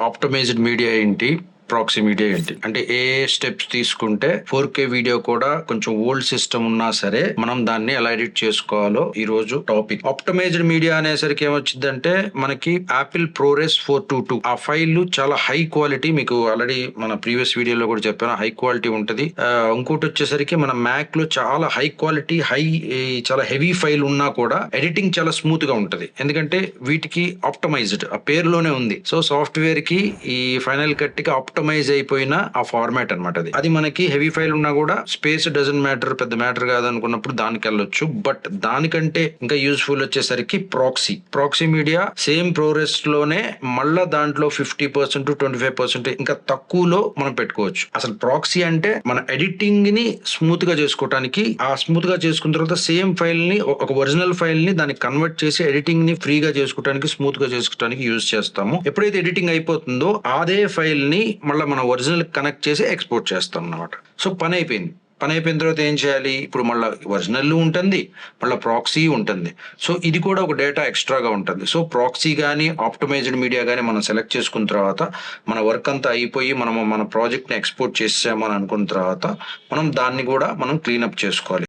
Optimised media ఏంటి? Proxy media ఏంటి అంటే ఏ స్టెప్స్ తీసుకుంటే ఫోర్ కే వీడియో కూడా కొంచెం ఓల్డ్ సిస్టమ్ ఉన్నా సరే మనం దాన్ని ఎలా ఎడిట్ చేసుకోవాలో ఈ రోజు టాపిక్ ఆప్టమైజ్డ్ మీడియా అనేసరికి ఏమొచ్చిందంటే మనకి Apple ProRes four two two ఆ ఫైల్ చాలా హై క్వాలిటీ మీకు ఆల్రెడీ మన ప్రీవియస్ వీడియోలో కూడా చెప్పాను హై క్వాలిటీ ఉంటది. ఇంకోటి వచ్చేసరికి మన మ్యాక్లో చాలా హై క్వాలిటీ హై చాలా హెవీ ఫైల్ ఉన్నా కూడా ఎడిటింగ్ చాలా స్మూత్గా ఉంటది. ఎందుకంటే వీటికి ఆప్టమైజ్డ్ ఆ పేరులోనే ఉంది. సో సాఫ్ట్వేర్కి ఈ ఫైనల్ కట్కి ఆప్టమైజ్ అయిపోయిన ఆ ఫార్మాట్ అనమాట అది. అది మనకి హెవీ ఫైల్ ఉన్నా కూడా స్పేస్ డజన్ మ్యాటర్ పెద్ద మ్యాటర్ కాదు అనుకున్నప్పుడు దానికి వెళ్ళొచ్చు. బట్ దానికంటే ఇంకా యూస్ఫుల్ వచ్చేసరికి ప్రాక్సీ ప్రాక్సీ మీడియా సేమ్ ప్రోరెస్లోనే మళ్ళా దాంట్లో fifty percent twenty five percent ఇంకా తక్కువలో మనం పెట్టుకోవచ్చు. అసలు ప్రాక్సీ అంటే మన ఎడిటింగ్ని స్మూత్గా చేసుకోవటానికి ఆ స్మూత్గా చేసుకున్న తర్వాత సేమ్ ఫైల్ని ఒక ఒరిజినల్ ఫైల్ని దాన్ని కన్వర్ట్ చేసి ఎడిటింగ్ని ఫ్రీగా చేసుకోవడానికి స్మూత్గా చేసుకోవడానికి యూజ్ చేస్తాము. ఎప్పుడైతే ఎడిటింగ్ అయిపోతుందో అదే ఫైల్ని మళ్ళీ మన ఒరిజినల్ కనెక్ట్ చేసి ఎక్స్పోర్ట్ చేస్తాం అన్నమాట. సో పని అయిపోయింది. పని అయిపోయిన తర్వాత ఏం చేయాలి? ఇప్పుడు మళ్ళీ ఒరిజినల్ ఉంటుంది మళ్ళీ ప్రాక్సీ ఉంటుంది. సో ఇది కూడా ఒక డేటా ఎక్స్ట్రాగా ఉంటుంది. సో ప్రాక్సీ కానీ ఆప్టమైజ్డ్ మీడియా కానీ మనం సెలెక్ట్ చేసుకున్న తర్వాత మన వర్క్ అంతా అయిపోయి మనం మన ప్రాజెక్ట్ని ఎక్స్పోర్ట్ చేసామని అనుకున్న తర్వాత మనం దాన్ని కూడా మనం క్లీనప్ చేసుకోవాలి.